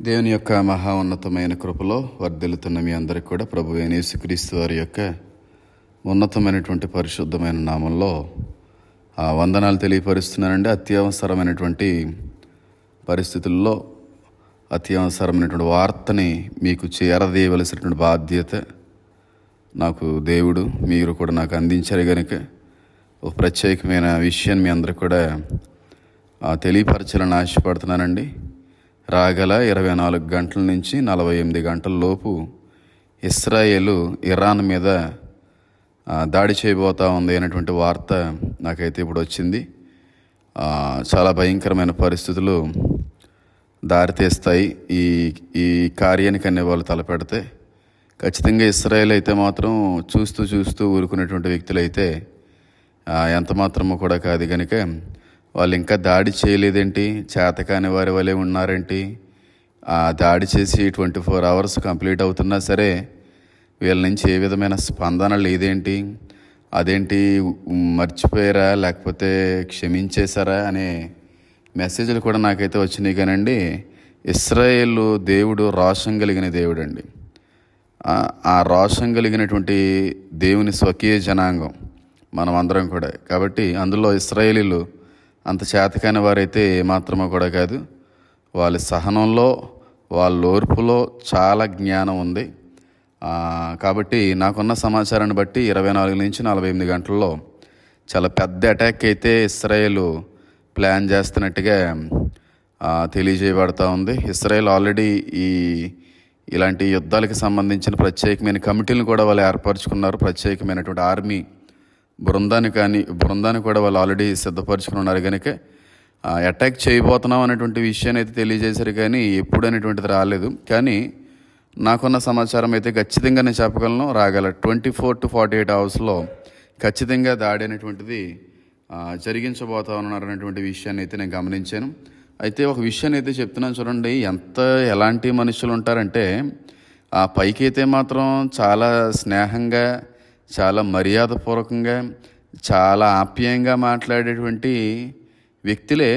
దేవుని యొక్క మహా ఉన్నతమైన కృపలో వర్ధిల్లుతున్న మీ అందరికి కూడా ప్రభు అయిన యేసుక్రీస్తు వారి యొక్క ఉన్నతమైనటువంటి పరిశుద్ధమైన నామంలో ఆ వందనాలు తెలియపరుస్తున్నానండి. అత్యవసరమైనటువంటి పరిస్థితుల్లో అత్యవసరమైనటువంటి వార్తని మీకు చేరదీయవలసినటువంటి బాధ్యత నాకు దేవుడు మీరు కూడా నాకు అందించారు కనుక ఒక ప్రత్యేకమైన విషయాన్ని మీ అందరికి కూడా తెలియపరచాలని ఆశపడుతున్నానండి. రాగల ఇరవై నాలుగు గంటల నుంచి నలభై ఎనిమిది గంటల లోపు ఇస్రాయేలు ఇరాన్ మీద దాడి చేయబోతా ఉంది అనేటువంటి వార్త నాకైతే ఇప్పుడు వచ్చింది. చాలా భయంకరమైన పరిస్థితులు దారితీస్తాయి ఈ ఈ కార్యానికి అనే వాళ్ళు తలపెడితే ఖచ్చితంగా ఇస్రాయేల్ అయితే మాత్రం చూస్తూ చూస్తూ ఊరుకునేటువంటి వ్యక్తులు అయితే కూడా కాదు కనుక వాళ్ళు ఇంకా దాడి చేయలేదేంటి? చేతకాని వారి వలె ఉన్నారేంటి? ఆ దాడి చేసి ట్వంటీ ఫోర్ అవర్స్ కంప్లీట్ అవుతున్నా సరే వీళ్ళ నుంచి ఏ విధమైన స్పందన లేదేంటి? అదేంటి మర్చిపోయారా? లేకపోతే క్షమించేశారా? అనే మెసేజ్లు కూడా నాకైతే వచ్చినాయి కానండి. ఇస్రాయేల్ దేవుడు రోషం కలిగిన దేవుడు అండి ఆ- ఆ రోషం కలిగినటువంటి దేవుని స్వకీయ జనాంగం మనం అందరం కూడా. కాబట్టి అందులో ఇస్రాయేలీలు అంత చేతకాని వారైతే ఏమాత్రమో కూడా కాదు. వాళ్ళ సహనంలో వాళ్ళ ఓర్పులో చాలా జ్ఞానం ఉంది. కాబట్టి నాకున్న సమాచారాన్ని బట్టి ఇరవై నాలుగు నుంచి నలభై ఎనిమిది గంటల్లో చాలా పెద్ద అటాక్ అయితే ఇస్రాయేల్ ప్లాన్ చేస్తున్నట్టుగా తెలియజేయబడతా ఉంది. ఇస్రాయేల్ ఆల్రెడీ ఈ ఇలాంటి యుద్ధాలకు సంబంధించిన ప్రత్యేకమైన కమిటీలను కూడా వాళ్ళు ఏర్పరచుకున్నారు. ప్రత్యేకమైనటువంటి ఆర్మీ బృందాన్ని కానీ బృందాన్ని కూడా వాళ్ళు ఆల్రెడీ సిద్ధపరచుకుని ఉన్నారు కనుక అటాక్ చేయబోతున్నాం అనేటువంటి విషయాన్ని అయితే తెలియజేశారు కానీ ఎప్పుడు అనేటువంటిది రాలేదు. కానీ నాకున్న సమాచారం అయితే ఖచ్చితంగా నేను చెప్పగలను రాగల twenty four to forty eight అవర్స్లో ఖచ్చితంగా దాడి అనేటువంటిది ఆ, జరిగించబోతా ఉన్నారు అనేటువంటి విషయాన్ని అయితే నేను గమనించాను. అయితే ఒక విషయాన్ని అయితే చెప్తున్నాను చూడండి ఎంత ఎలాంటి మనుషులు ఉంటారంటే ఆ పైకి అయితే మాత్రం చాలా స్నేహంగా చాలా మర్యాదపూర్వకంగా చాలా ఆప్యాయంగా మాట్లాడేటువంటి వ్యక్తులే.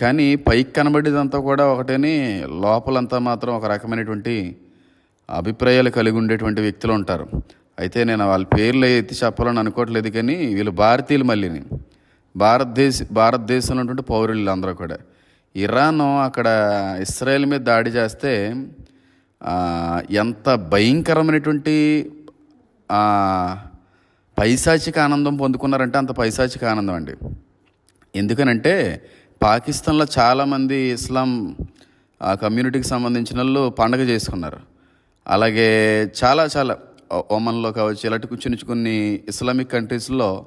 కానీ పైకి కనబడేదంతా కూడా ఒకటేని లోపలంతా మాత్రం ఒక రకమైనటువంటి అభిప్రాయాలు కలిగి ఉండేటువంటి వ్యక్తులు ఉంటారు. అయితే నేను వాళ్ళ పేర్లు ఎత్తి చెప్పాలని అనుకోవట్లేదు కానీ వీళ్ళు భారతీయులు మళ్ళీని. భారతదేశ భారతదేశంలో ఉన్నటువంటి పౌరులు అందరూ కూడా. ఇరాన్ అక్కడ ఇస్రాయెల్ మీద దాడి చేస్తే ఎంత భయంకరమైనటువంటి పైశాచిక ఆనందం పొందుకున్నారంటే అంత పైశాచిక ఆనందం అండి. ఎందుకనంటే పాకిస్తాన్లో చాలామంది ఇస్లాం ఆ కమ్యూనిటీకి సంబంధించిన వాళ్ళు పండగ చేసుకున్నారు. అలాగే చాలా చాలా ఒమన్లో కావచ్చు ఇలాంటి చిన్న కొన్ని ఇస్లామిక్ కంట్రీస్లో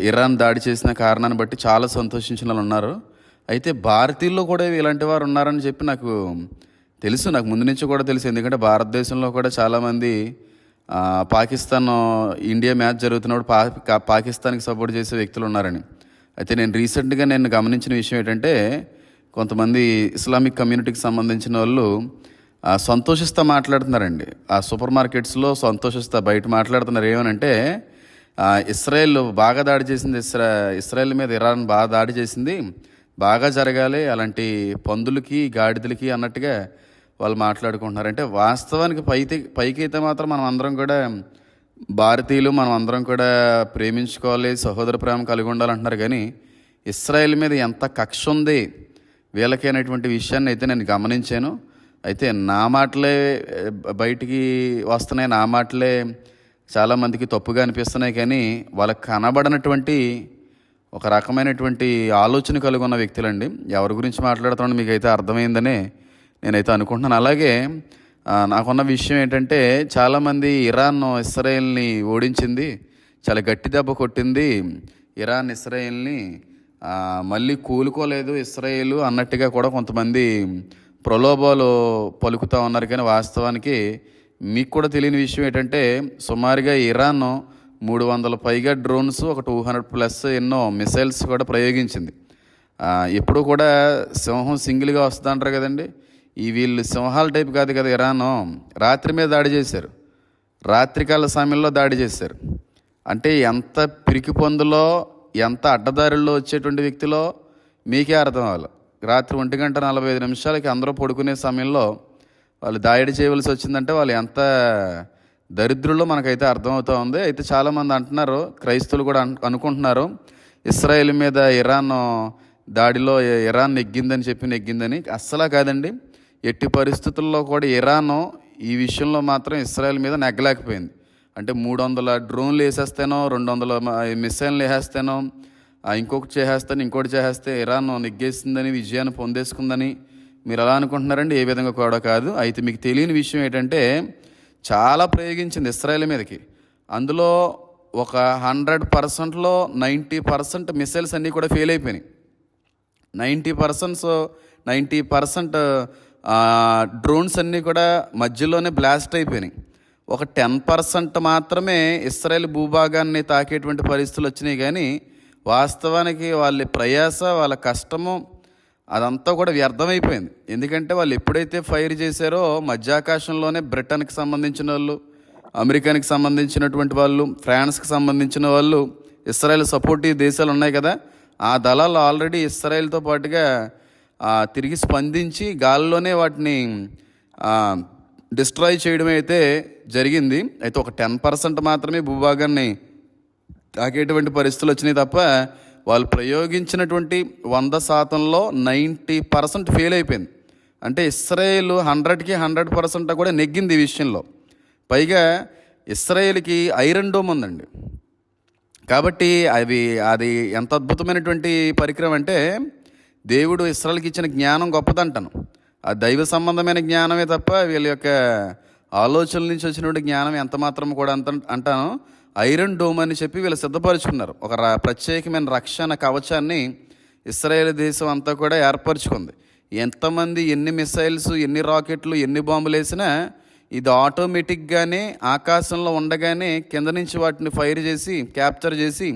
ఇరాన్ దాడి చేసిన కారణాన్ని బట్టి చాలా సంతోషించిన వాళ్ళు ఉన్నారు. అయితే భారతీయుల్లో కూడా ఇలాంటి వారు ఉన్నారని చెప్పి నాకు తెలుసు. నాకు ముందు నుంచి కూడా తెలుసు. ఎందుకంటే భారతదేశంలో కూడా చాలామంది పాకిస్తాన్ ఇండియా మ్యాచ్ జరుగుతున్నప్పుడు పా కా- పాకిస్తాన్కి సపోర్ట్ చేసే వ్యక్తులు ఉన్నారని. అయితే నేను రీసెంట్గా నేను గమనించిన విషయం ఏంటంటే కొంతమంది ఇస్లామిక్ కమ్యూనిటీకి సంబంధించిన వాళ్ళు సంతోషిస్తా మాట్లాడుతున్నారండి. ఆ సూపర్ మార్కెట్స్లో సంతోషిస్తా బయట మాట్లాడుతున్నారు. ఏమనంటే ఇస్రాయెల్ బాగా దాడి చేసింది ఇస్రా ఇస్రాయెల్ మీద ఇరాన్ బాగా దాడి చేసింది బాగా జరగాలి అలాంటి పందులకి గాడిదలకి అన్నట్టుగా వాళ్ళు మాట్లాడుకుంటున్నారు. అంటే వాస్తవానికి పైకి పైకైతే మాత్రం మనం అందరం కూడా భారతీయులు మనం అందరం కూడా ప్రేమించుకోవాలి సహోదర ప్రేమ కలిగి ఉండాలంటున్నారు. కానీ ఇస్రాయెల్ మీద ఎంత కక్ష ఉంది వీళ్ళకైనటువంటి విషయాన్ని అయితే నేను గమనించాను. అయితే నా మాటలే బయటికి వస్తున్నాయి నా మాటలే చాలామందికి తప్పుగా అనిపిస్తున్నాయి. కానీ వాళ్ళకి కనబడినటువంటి ఒక రకమైనటువంటి ఆలోచన కలిగి ఉన్న వ్యక్తులండి. ఎవరి గురించి మాట్లాడుతున్నాడో మీకు అయితే అర్థమైందని నేనైతే అనుకుంటున్నాను. అలాగే నాకున్న విషయం ఏంటంటే చాలామంది ఇరాన్ ఇస్రాయేల్ని ఓడించింది చాలా గట్టి దెబ్బ కొట్టింది. ఇరాన్ ఇస్రాయేల్ని మళ్ళీ కూలుకోలేదు ఇస్రాయేల్ అన్నట్టుగా కూడా కొంతమంది ప్రలోభాలు పలుకుతూ ఉన్నారు. కానీ వాస్తవానికి మీకు కూడా తెలియని విషయం ఏంటంటే సుమారుగా ఇరాన్ మూడు వందల పైగా డ్రోన్స్ ఒక టూ హండ్రెడ్ ప్లస్ ఎన్నో మిసైల్స్ కూడా ప్రయోగించింది. ఎప్పుడు కూడా సింహం సింగిల్గా వస్తుందంటారు కదండి. ఈ వీళ్ళు సింహాల టైప్ కాదు కదా ఇరాన్. రాత్రి మీద దాడి చేశారు. రాత్రికాల సమయంలో దాడి చేశారు. అంటే ఎంత పిరికి పొందులో ఎంత అడ్డదారుల్లో వచ్చేటువంటి వ్యక్తిలో మీకే అర్థం అవ్వాలి. రాత్రి ఒంటి గంట నలభై ఐదు నిమిషాలకి అందరూ పడుకునే సమయంలో వాళ్ళు దాడి చేయవలసి వచ్చిందంటే వాళ్ళు ఎంత దరిద్రుల్లో మనకైతే అర్థమవుతూ ఉంది. అయితే చాలామంది అంటున్నారు క్రైస్తవులు కూడా అను అనుకుంటున్నారు ఇస్రాయేల్ మీద ఇరాన్ దాడిలో ఇరాన్ నెగ్గిందని చెప్పి నెగ్గిందని. అస్సలా కాదండి. ఎట్టి పరిస్థితుల్లో కూడా ఇరాన్ ఈ విషయంలో మాత్రం ఇస్రాయేల్ మీద నెగ్గలేకపోయింది. అంటే మూడు వందల డ్రోన్లు వేసేస్తేనో రెండు వందల మిసైల్ని వేసేస్తేనో ఇంకొకటి చేసేస్తాను ఇంకోటి చేసేస్తే ఇరాన్ నెగ్గేసిందని విజయాన్ని పొందేసుకుందని మీరు ఎలా అనుకుంటున్నారండి? ఏ విధంగా కూడా కాదు. అయితే మీకు తెలియని విషయం ఏంటంటే చాలా ప్రయోగించింది ఇస్రాయేల్ మీదకి. అందులో ఒక హండ్రెడ్ పర్సెంట్లో నైంటీ పర్సెంట్ మిసైల్స్ అన్నీ కూడా ఫెయిల్ అయిపోయినాయి. Ninety percents ninety percent drones అన్నీ కూడా మధ్యలోనే బ్లాస్ట్ అయిపోయినాయి. ఒక టెన్ పర్సెంట్ మాత్రమే ఇస్రాయేల్ భూభాగాన్ని తాకేటువంటి పరిస్థితులు వచ్చినాయి కానీ వాస్తవానికి వాళ్ళ ప్రయాస వాళ్ళ కష్టము అదంతా కూడా వ్యర్థమైపోయింది. ఎందుకంటే వాళ్ళు ఎప్పుడైతే ఫైర్ చేశారో మధ్యాకాశంలోనే బ్రిటన్కి సంబంధించిన వాళ్ళు అమెరికానికి సంబంధించినటువంటి వాళ్ళు ఫ్రాన్స్కి సంబంధించిన వాళ్ళు ఇస్రాయెల్ సపోర్టివ్ దేశాలు ఉన్నాయి కదా ఆ దళాలు ఆల్రెడీ ఇస్రాయెల్తో పాటుగా తిరిగి స్పందించి గాల్లోనే వాటిని డిస్ట్రాయ్ చేయడం అయితే జరిగింది. అయితే ఒక టెన్ పర్సెంట్ మాత్రమే భూభాగాన్ని తాకేటువంటి పరిస్థితులు వచ్చినాయి తప్ప వాళ్ళు ప్రయోగించినటువంటి వంద శాతంలో నైంటీ పర్సెంట్ ఫెయిల్ అయిపోయింది. అంటే ఇస్రాయేల్ హండ్రెడ్కి హండ్రెడ్ పర్సెంట్ కూడా నెగ్గింది ఈ విషయంలో. పైగా ఇస్రాయేల్కి ఐరన్ డోమ్ ఉందండి. కాబట్టి అవి అది ఎంత అద్భుతమైనటువంటి పరికరం అంటే దేవుడు ఇస్రాయల్కి ఇచ్చిన జ్ఞానం గొప్పదంటాను. ఆ దైవ సంబంధమైన జ్ఞానమే తప్ప వీళ్ళ యొక్క ఆలోచనల నుంచి వచ్చినటువంటి జ్ఞానం ఎంత మాత్రం కూడా అంత అంటాను. ఐరన్ డోమ్ అని చెప్పి వీళ్ళు సిద్ధపరుచుకున్నారు. ఒక ప్రత్యేకమైన రక్షణ కవచాన్ని ఇస్రాయేల్ దేశం అంతా కూడా ఏర్పరచుకుంది. ఎంతమంది ఎన్ని మిసైల్స్ ఎన్ని రాకెట్లు ఎన్ని బాంబులు వేసినా ఇది ఆటోమేటిక్గానే ఆకాశంలో ఉండగానే కింద నుంచి వాటిని ఫైర్ చేసి క్యాప్చర్ చేసి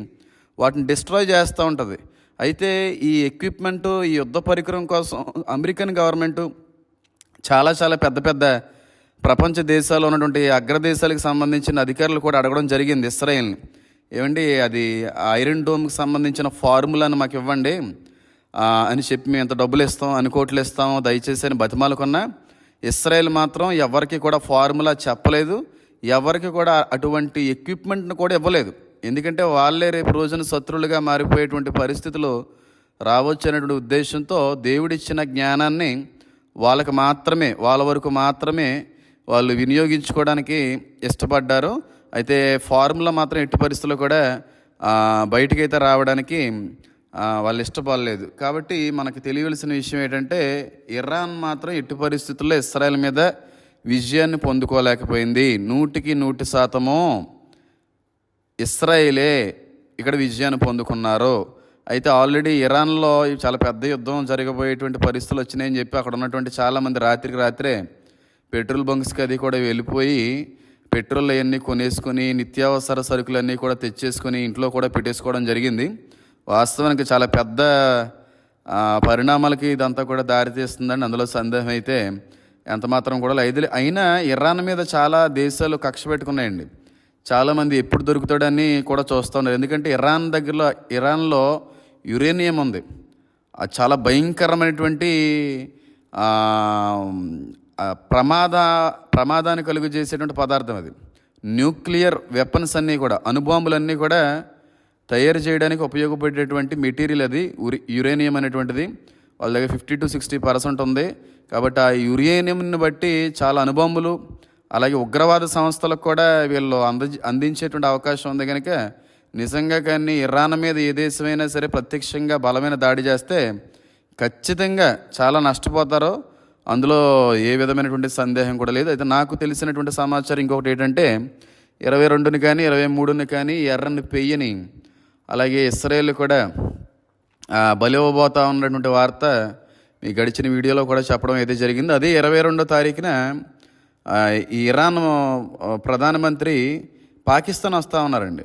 వాటిని డిస్ట్రాయ్ చేస్తూ ఉంటుంది. అయితే ఈ ఎక్విప్మెంట్ ఈ యుద్ధ పరికరం కోసం అమెరికన్ గవర్నమెంటు చాలా చాలా పెద్ద పెద్ద ప్రపంచ దేశాల్లో ఉన్నటువంటి అగ్రదేశాలకు సంబంధించిన అధికారులు కూడా అడగడం జరిగింది ఇస్రాయిల్ని. ఏమండి అది ఐరన్ డోమ్కి సంబంధించిన ఫార్ములాను మాకు ఇవ్వండి. అని చెప్పి మేము ఎంత డబ్బులు ఇస్తాం అన్ని కోట్లు ఇస్తాం దయచేసి అని బతిమాలకున్నా ఇస్రాయేల్ మాత్రం ఎవరికి కూడా ఫార్ములా చెప్పలేదు ఎవరికి కూడా అటువంటి ఎక్విప్మెంట్ను కూడా ఇవ్వలేదు. ఎందుకంటే వాళ్ళే రేపు రోజున శత్రువులుగా మారిపోయేటువంటి పరిస్థితులు రావచ్చు అనేటువంటి ఉద్దేశంతో దేవుడిచ్చిన జ్ఞానాన్ని వాళ్ళకి మాత్రమే వాళ్ళ వరకు మాత్రమే వాళ్ళు వినియోగించుకోవడానికి ఇష్టపడ్డారు. అయితే ఫార్ములా మాత్రం ఎట్టి పరిస్థితుల్లో కూడా ఆ, బయటికైతే రావడానికి వాళ్ళు ఇష్టపడలేదు. కాబట్టి మనకు తెలియవలసిన విషయం ఏంటంటే ఇరాన్ మాత్రం ఎట్టి పరిస్థితుల్లో ఇస్రాయల్ మీద విజయాన్ని పొందుకోలేకపోయింది. నూటికి నూటి శాతము. ఇస్రాయిలే ఇక్కడ విజయాన్ని పొందుకున్నారు. అయితే ఆల్రెడీ ఇరాన్లో చాలా పెద్ద యుద్ధం జరగబోయేటువంటి పరిస్థితులు వచ్చినాయని చెప్పి అక్కడ ఉన్నటువంటి చాలామంది రాత్రికి రాత్రే పెట్రోల్ బంక్స్కి అది కూడా వెళ్ళిపోయి పెట్రోల్ అవన్నీ కొనేసుకొని నిత్యావసర సరుకులన్నీ కూడా తెచ్చేసుకొని ఇంట్లో కూడా పెట్టేసుకోవడం జరిగింది. వాస్తవానికి చాలా పెద్ద పరిణామాలకి ఇదంతా కూడా దారితీస్తుందని అందులో సందేహం అయితే ఎంతమాత్రం కూడా లేదు. అయినా ఇరాన్ మీద చాలా దేశాలు కక్ష పెట్టుకున్నాయండి. చాలామంది ఎప్పుడు దొరుకుతాడని కూడా చూస్తూ ఉన్నారు. ఎందుకంటే ఇరాన్ దగ్గరలో ఇరాన్లో యురేనియం ఉంది. అది చాలా భయంకరమైనటువంటి ప్రమాద ప్రమాదాన్ని కలుగు చేసేటువంటి పదార్థం అది. న్యూక్లియర్ వెపన్స్ అన్నీ కూడా అణుబాంబులన్నీ కూడా తయారు చేయడానికి ఉపయోగపడేటువంటి మెటీరియల్ అది యురేనియం అనేటువంటిది. వాళ్ళ దగ్గర ఫిఫ్టీ టు సిక్స్టీ పర్సెంట్ ఉంది. కాబట్టి ఆ యురేనియంని బట్టి చాలా అనుబాంబులు అలాగే ఉగ్రవాద సంస్థలకు కూడా వీళ్ళు అంద అందించేటువంటి అవకాశం ఉంది కనుక నిజంగా కానీ ఇరాన్ మీద ఏ దేశమైనా సరే ప్రత్యక్షంగా బలమైన దాడి చేస్తే ఖచ్చితంగా చాలా నష్టపోతారో. అందులో ఏ విధమైనటువంటి సందేహం కూడా లేదు. అయితే నాకు తెలిసినటువంటి సమాచారం ఇంకొకటి ఏంటంటే ఇరవై రెండుని కానీ ఇరవై మూడుని కానీ ఎర్రని పెయ్యని అలాగే ఇస్రాయేల్ కూడా ఆ, ఉన్నటువంటి వార్త మీ గడిచిన వీడియోలో కూడా చెప్పడం అయితే జరిగింది. అదే ఇరవై రెండో తారీఖున ఈ ఇరాన్ ప్రధానమంత్రి పాకిస్తాన్ వస్తూ ఉన్నారండి.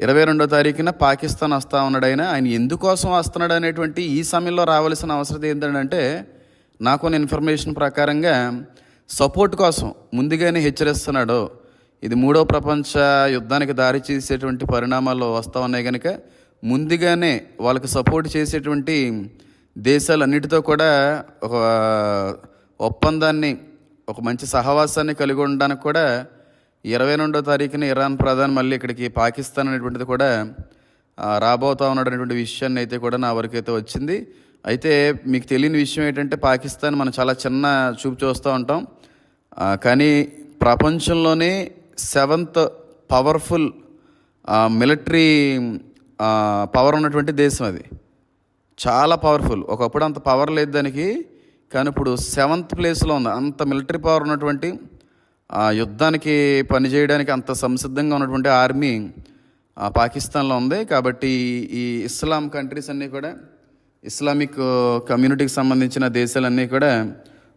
ఇరవై రెండో తారీఖున పాకిస్తాన్ వస్తూ ఉన్నాడు ఆయన ఆయన ఎందుకోసం వస్తున్నాడు అనేటువంటి ఈ సమయంలో రావాల్సిన అవసరం ఏంటంటే నాకు ఇన్ఫర్మేషన్ ప్రకారంగా సపోర్ట్ కోసం ముందుగానే హెచ్చరిస్తున్నాడు. ఇది మూడో ప్రపంచ యుద్ధానికి దారి చేసేటువంటి పరిణామాలు వస్తూ ఉన్నాయి కనుక ముందుగానే వాళ్ళకి సపోర్ట్ చేసేటువంటి దేశాలన్నిటితో కూడా ఒక ఒప్పందాన్ని ఒక మంచి సహవాసాన్ని కలిగి ఉండడానికి కూడా ఇరవై రెండో తారీఖున ఇరాన్ ప్రధాని మళ్ళీ ఇక్కడికి పాకిస్తాన్ అనేటువంటిది కూడా రాబోతా ఉన్నాడు విషయాన్ని అయితే కూడా నా వరకు అయితే వచ్చింది. అయితే మీకు తెలియని విషయం ఏంటంటే పాకిస్తాన్ మనం చాలా చిన్న చూపు చూస్తూ ఉంటాం. కానీ ప్రపంచంలోనే సెవెంత్ పవర్ఫుల్ మిలిటరీ పవర్ ఉన్నటువంటి దేశం అది. చాలా పవర్ఫుల్. ఒకప్పుడు అంత పవర్ లేదు దానికి. కానీ ఇప్పుడు సెవెంత్ ప్లేస్లో ఉంది. అంత మిలిటరీ పవర్ ఉన్నటువంటి ఆ, యుద్ధానికి పనిచేయడానికి అంత సంసిద్ధంగా ఉన్నటువంటి ఆర్మీ పాకిస్తాన్లో ఉంది. కాబట్టి ఈ ఇస్లాం కంట్రీస్ అన్నీ కూడా ఇస్లామిక్ కమ్యూనిటీకి సంబంధించిన దేశాలన్నీ కూడా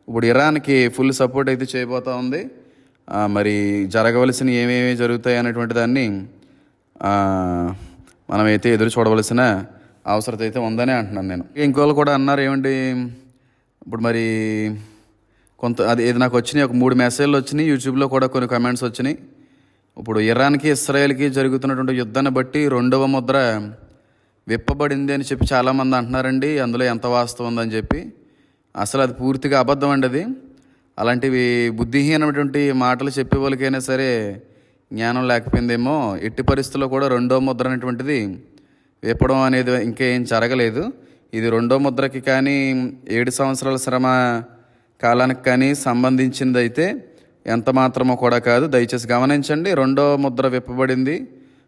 ఇప్పుడు ఇరాన్కి ఫుల్ సపోర్ట్ అయితే చేయబోతా ఉంది. మరి జరగవలసిన ఏమేమి జరుగుతాయి అనేటువంటి దాన్ని మనమైతే ఎదురు చూడవలసిన అవసరం అయితే ఉందని అంటున్నాను నేను. ఇంకోళ్ళు కూడా అన్నారు ఏమంటే ఇప్పుడు మరి కొంత అది ఇది నాకు వచ్చినాయి ఒక మూడు మెసేజ్లు వచ్చినాయి యూట్యూబ్లో కూడా కొన్ని కమెంట్స్ వచ్చినాయి. ఇప్పుడు ఇరాన్కి ఇస్రాయేల్కి జరుగుతున్నటువంటి యుద్ధాన్ని బట్టి రెండవ ముద్ర విప్పబడింది అని చెప్పి చాలామంది అంటున్నారండి. అందులో ఎంత వాస్తవం ఉందని చెప్పి. అసలు అది పూర్తిగా అబద్ధం అండి అది. అలాంటివి బుద్ధిహీనమైనటువంటి మాటలు చెప్పే వాళ్ళకైనా సరే జ్ఞానం లేకపోయిందేమో. ఎట్టి పరిస్థితుల్లో కూడా రెండో ముద్ర అనేటువంటిది విప్పడం అనేది ఇంకేం జరగలేదు. ఇది రెండో ముద్రకి కానీ ఏడు సంవత్సరాల శ్రమ కాలానికి కానీ సంబంధించిందైతే ఎంత మాత్రమో కూడా కాదు. దయచేసి గమనించండి రెండో ముద్ర విప్పబడింది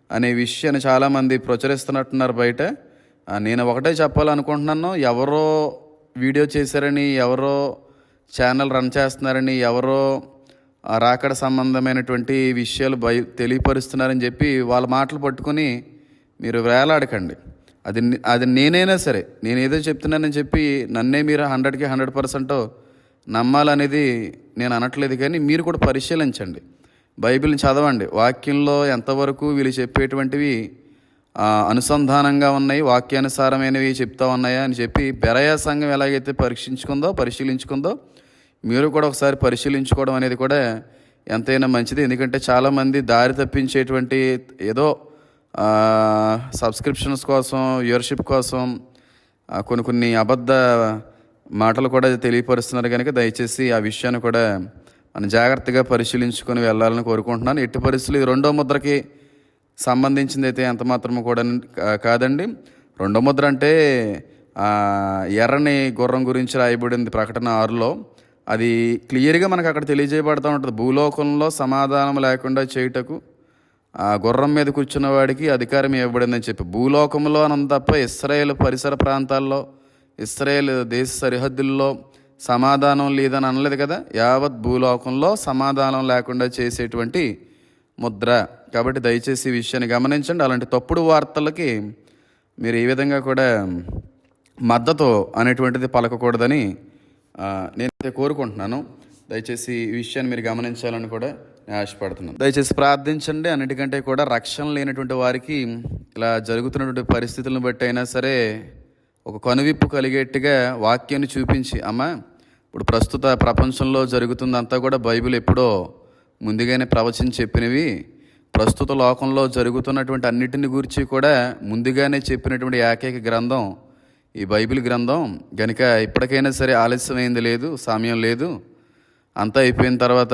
అనే విషయాన్ని చాలామంది ప్రచురిస్తున్నట్టున్నారు బయట. నేను ఒకటే చెప్పాలనుకుంటున్నాను ఎవరో వీడియో చేశారని ఎవరో ఛానల్ రన్ చేస్తున్నారని ఎవరో రాకడ సంబంధమైనటువంటి విషయాలు బయ తెలియపరుస్తున్నారని చెప్పి వాళ్ళ మాటలు పట్టుకొని మీరు వేలాడకండి. అది అది నేనైనా సరే నేను ఏదో చెప్తున్నానని చెప్పి నన్నే మీరు హండ్రెడ్కి హండ్రెడ్ పర్సెంట్ నమ్మాలనేది నేను అనట్లేదు కానీ మీరు కూడా పరిశీలించండి. బైబిల్ని చదవండి. వాక్యంలో ఎంతవరకు వీళ్ళు చెప్పేటువంటివి అనుసంధానంగా ఉన్నాయి వాక్యానుసారమైనవి చెప్తా ఉన్నాయా అని చెప్పి బెరయా సంఘం ఎలాగైతే పరీక్షించుకుందో పరిశీలించుకుందో మీరు కూడా ఒకసారి పరిశీలించుకోవడం అనేది కూడా ఎంతైనా మంచిది. ఎందుకంటే చాలామంది దారి తప్పించేటువంటి ఏదో సబ్స్క్రిప్షన్స్ కోసం వ్యూవర్షిప్ కోసం కొన్ని కొన్ని అబద్ధ మాటలు కూడా తెలియపరుస్తున్నారు కనుక దయచేసి ఆ విషయాన్ని కూడా మనం జాగ్రత్తగా పరిశీలించుకొని వెళ్ళాలని కోరుకుంటున్నాను. ఎట్టి పరిస్థితులు ఇది రెండో ముద్రకి సంబంధించింది అయితే ఎంత మాత్రము కూడా కాదండి. రెండో ముద్ర అంటే ఎర్రని గుర్రం గురించి రాయబడింది ప్రకటన ఆరులో. అది క్లియర్గా మనకు అక్కడ తెలియజేయబడుతూ ఉంటుంది. భూలోకంలో సమాధానం లేకుండా చేయుటకు ఆ గుర్రం మీద కూర్చున్న వాడికి అధికారం ఇవ్వబడిందని చెప్పి. భూలోకంలో అనంత తప్ప ఇస్రాయేల్ పరిసర ప్రాంతాల్లో ఇస్రాయేల్ దేశ సరిహద్దుల్లో సమాధానం లేదని అనలేదు కదా? యావత్ భూలోకంలో సమాధానం లేకుండా చేసేటువంటి ముద్ర. కాబట్టి దయచేసి ఈ విషయాన్ని గమనించండి. అలాంటి తప్పుడు వార్తలకి మీరు ఏ విధంగా కూడా మద్దతు అనేటువంటిది పలకకూడదని నేనైతే కోరుకుంటున్నాను. దయచేసి ఈ విషయాన్ని మీరు గమనించాలని కూడా ఆశపడుతున్నాను. దయచేసి ప్రార్థించండి. అన్నిటికంటే కూడా రక్షణ లేనటువంటి వారికి ఇలా జరుగుతున్నటువంటి పరిస్థితులను బట్టి అయినా సరే ఒక కనువిప్పు కలిగేట్టుగా వాక్యాన్ని చూపించి అమ్మ ఇప్పుడు ప్రస్తుత ప్రపంచంలో జరుగుతుందంతా కూడా బైబిల్ ఎప్పుడో ముందుగానే ప్రవచించి చెప్పినవి. ప్రస్తుత లోకంలో జరుగుతున్నటువంటి అన్నిటిని గురించి కూడా ముందుగానే చెప్పినటువంటి ఏకైక గ్రంథం ఈ బైబిల్ గ్రంథం. గనుక ఇప్పటికైనా సరే ఆలస్యమైంది లేదు సమయం లేదు. అంతా అయిపోయిన తర్వాత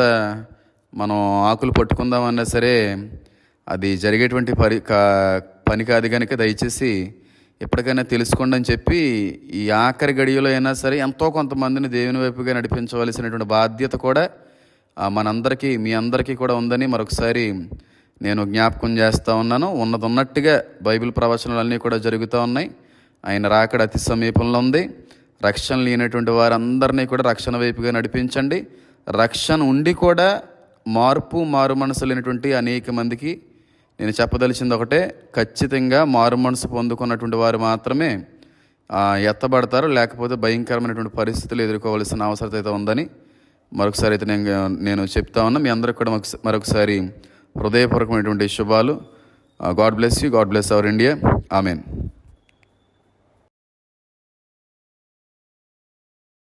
మనం ఆకులు పట్టుకుందామన్నా సరే అది జరిగేటువంటి పరి కా- పని కాదు కనుక దయచేసి ఎప్పటికైనా తెలుసుకోండి అని చెప్పి ఈ ఆఖరి గడియలో అయినా సరే ఎంతో కొంతమందిని దేవుని వైపుగా నడిపించవలసినటువంటి బాధ్యత కూడా మనందరికీ మీ అందరికీ కూడా ఉందని మరొకసారి నేను జ్ఞాపకం చేస్తూ ఉన్నాను. ఉన్నది ఉన్నట్టుగా బైబిల్ ప్రవచనాలన్నీ కూడా జరుగుతూ ఉన్నాయి. ఆయన రాకడ అతి సమీపంలో ఉంది. రక్షణ లేనటువంటి వారందరినీ కూడా రక్షణ వైపుగా నడిపించండి. రక్షణ ఉండి కూడా మార్పు మారు మనసు లేనటువంటి అనేక మందికి నేను చెప్పదలిచింది ఒకటే ఖచ్చితంగా మారు మనసు పొందుకున్నటువంటి వారు మాత్రమే ఎత్తబడతారు లేకపోతే భయంకరమైనటువంటి పరిస్థితులు ఎదుర్కోవాల్సిన అవసరం అయితే ఉందని మరొకసారి అయితే నేను నేను చెప్తా ఉన్నా. మీ అందరికి కూడా మరొకసారి హృదయపూర్వకమైనటువంటి శుభాలు. God bless you God bless our India. Amen.